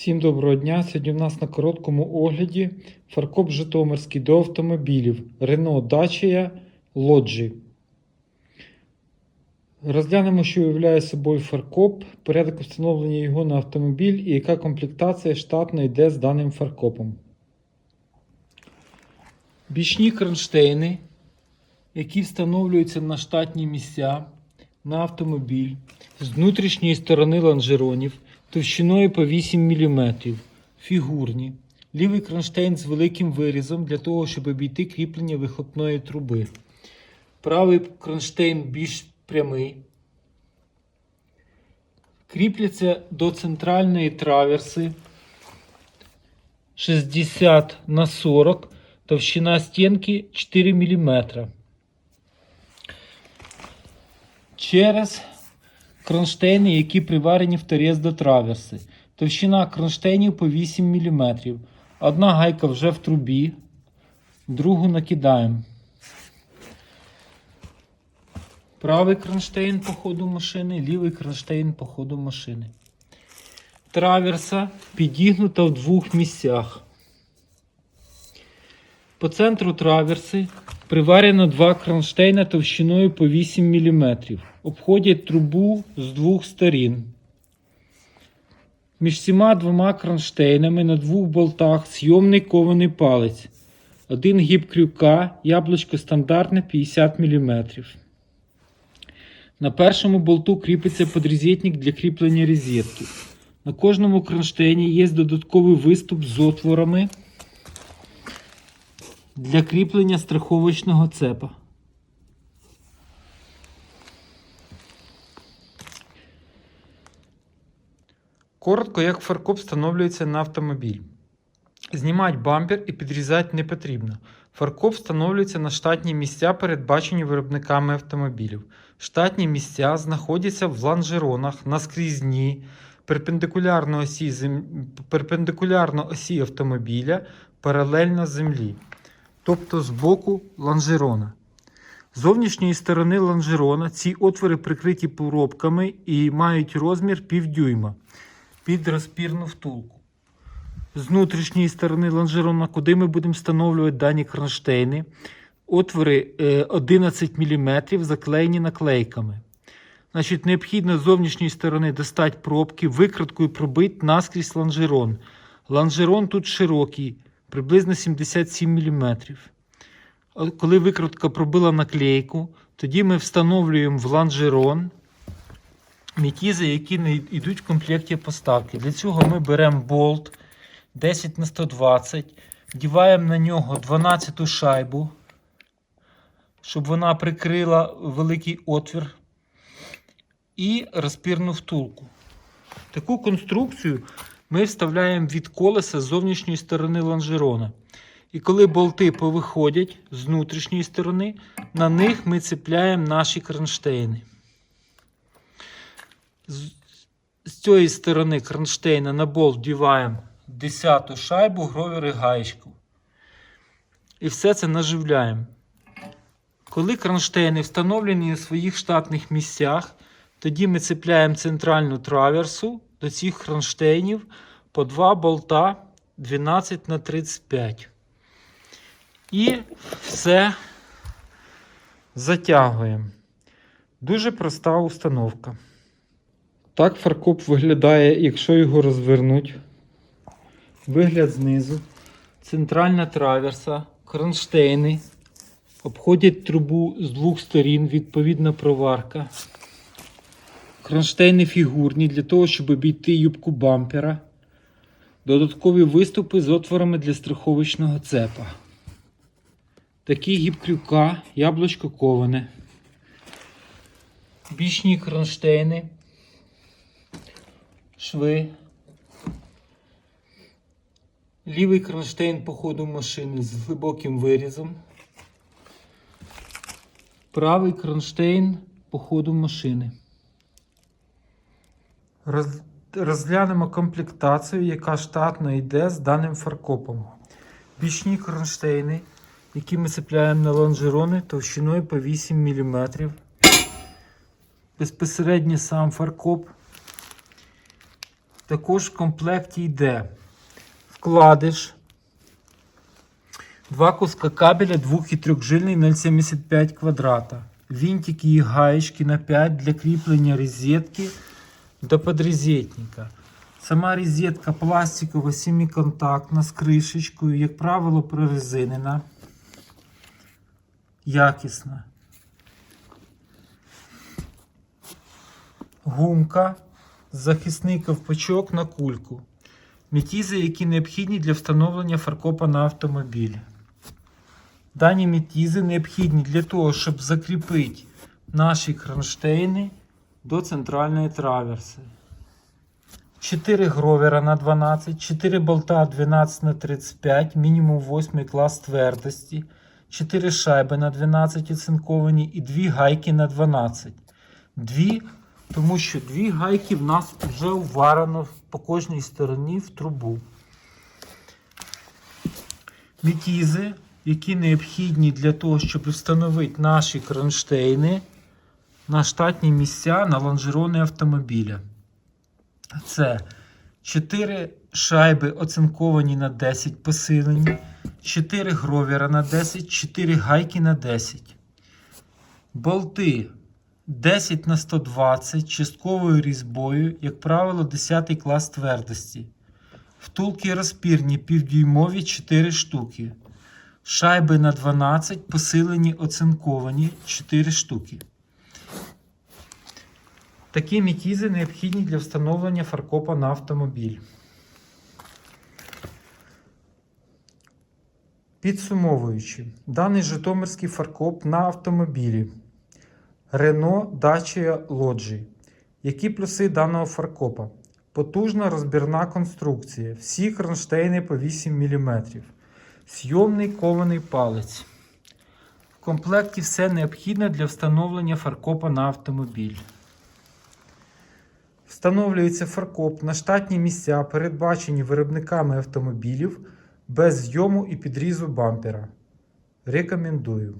Всім доброго дня! Сьогодні в нас на короткому огляді фаркоп Житомирський до автомобілів Renault Dacia Lodge. Розглянемо, що уявляє собою фаркоп, порядок встановлення його на автомобіль і яка комплектація штатно йде з даним фаркопом. Бічні кронштейни, які встановлюються на штатні місця на автомобіль з внутрішньої сторони лонжеронів товщиною по 8 мм, фігурні, лівий кронштейн з великим вирізом для того, щоб обійти кріплення вихлопної труби. Правий кронштейн більш прямий. Кріпляться до центральної траверси 60 на 40, товщина стінки 4 мм. Через кронштейни, які приварені в торец до траверси. Товщина кронштейнів по 8 мм. Одна гайка вже в трубі, другу накидаємо. Правий кронштейн по ходу машини, лівий кронштейн по ходу машини. Траверса підігнута в двох місцях. По центру траверси приварено два кронштейна товщиною по 8 мм. Обходять трубу з двох сторін. Між всіма двома кронштейнами на двох болтах зйомний кований палець. Один гіб крюка, яблучко стандартне 50 мм. На першому болту кріпиться подрізетник для кріплення розетки. На кожному кронштейні є додатковий виступ з отворами для кріплення страховочного цепа. Коротко, як фаркоп встановлюється на автомобіль. Знімати бампер і підрізати не потрібно. Фаркоп встановлюється на штатні місця, передбачені виробниками автомобілів. Штатні місця знаходяться в лонжеронах, на скрізні, перпендикулярно осі, зем... перпендикулярно осі автомобіля, паралельно землі, тобто з боку лонжерона. З зовнішньої сторони лонжерона ці отвори прикриті поробками і мають розмір півдюйма під розпірну втулку. З внутрішньої сторони лонжерона, куди ми будемо встановлювати дані кронштейни, отвори е, 11 мм заклеєні наклейками. Значить, Необхідно з зовнішньої сторони достати пробки, викраткою пробити наскрізь лонжерон. Лонжерон тут широкий, приблизно 77 мм. Коли викрутка пробила наклейку, тоді ми встановлюємо в лонжерон мітізи, які не йдуть в комплекті поставки. Для цього ми беремо болт 10 на 120, вдіваємо на нього 12 шайбу, щоб вона прикрила великий отвір і розпірну втулку. Таку конструкцію ми вставляємо від колеса з зовнішньої сторони лонжерона. І коли болти повиходять з внутрішньої сторони, на них ми цепляємо наші кронштейни. З, цієї сторони кронштейна на болт вдіваємо 10 шайбу, гровер і гаєчку. І все це наживляємо. Коли кронштейни встановлені у своїх штатних місцях, тоді ми цепляємо центральну траверсу до цих кронштейнів по два болта 12 на 35. І все затягуємо. Дуже проста установка. Так фаркоп виглядає, якщо його розвернуть. Вигляд знизу. Центральна траверса, кронштейни. Обходять трубу з двох сторін, відповідна проварка. Кронштейни фігурні для того, щоб обійти юбку бампера. Додаткові виступи з отворами для страховочного цепа. Такий гіб крюка, яблучко коване. Бічні кронштейни, шви. Лівий кронштейн по ходу машини з глибоким вирізом. Правий кронштейн по ходу машини. Роз... Розглянемо комплектацію, яка штатно йде з даним фаркопом. Бічні кронштейни, які ми цепляємо на лонжерони товщиною по 8 мм. Безпосередньо сам фаркоп. Також в комплекті йде вкладиш, два куска кабеля 2 і 3 жильний 0,75 квадрата, винтики і гаєчки на 5 для кріплення розетки до подрозетника. Сама розетка пластикова семиконтактна з кришечкою, як правило, прорезинена, якісна. Гумка, захисний ковпачок на кульку. Метізи, які необхідні для встановлення фаркопа на автомобіль. Дані метізи необхідні для того, щоб закріпити наші кронштейни до центральної траверси. 4 гровера на 12, 4 болта 12 на 35, мінімум 8 клас твердості, 4 шайби на 12 оцинковані і 2 гайки на 12. Дві, тому що дві гайки в нас вже вварено по кожній стороні в трубу. Метізи, які необхідні для того, щоб встановити наші кронштейни на штатні місця на лонжерони автомобіля. Це 4 шайби оцинковані на 10 посилені, 4 гровера на 10, 4 гайки на 10. Болти 10 на 120 частковою різьбою, як правило, 10 клас твердості. Втулки розпірні півдюймові 4 штуки. Шайби на 12 посилені оцинковані 4 штуки. Такі мітізи необхідні для встановлення фаркопа на автомобіль. Підсумовуючи, даний Житомирський фаркоп на автомобілі Renault Dacia Logi. Які плюси даного фаркопа? Потужна розбірна конструкція. Всі кронштейни по 8 мм. Сйомний кований палець. В комплекті все необхідне для встановлення фаркопа на автомобіль. Встановлюється фаркоп на штатні місця, передбачені виробниками автомобілів без зйому і підрізу бампера. Рекомендую.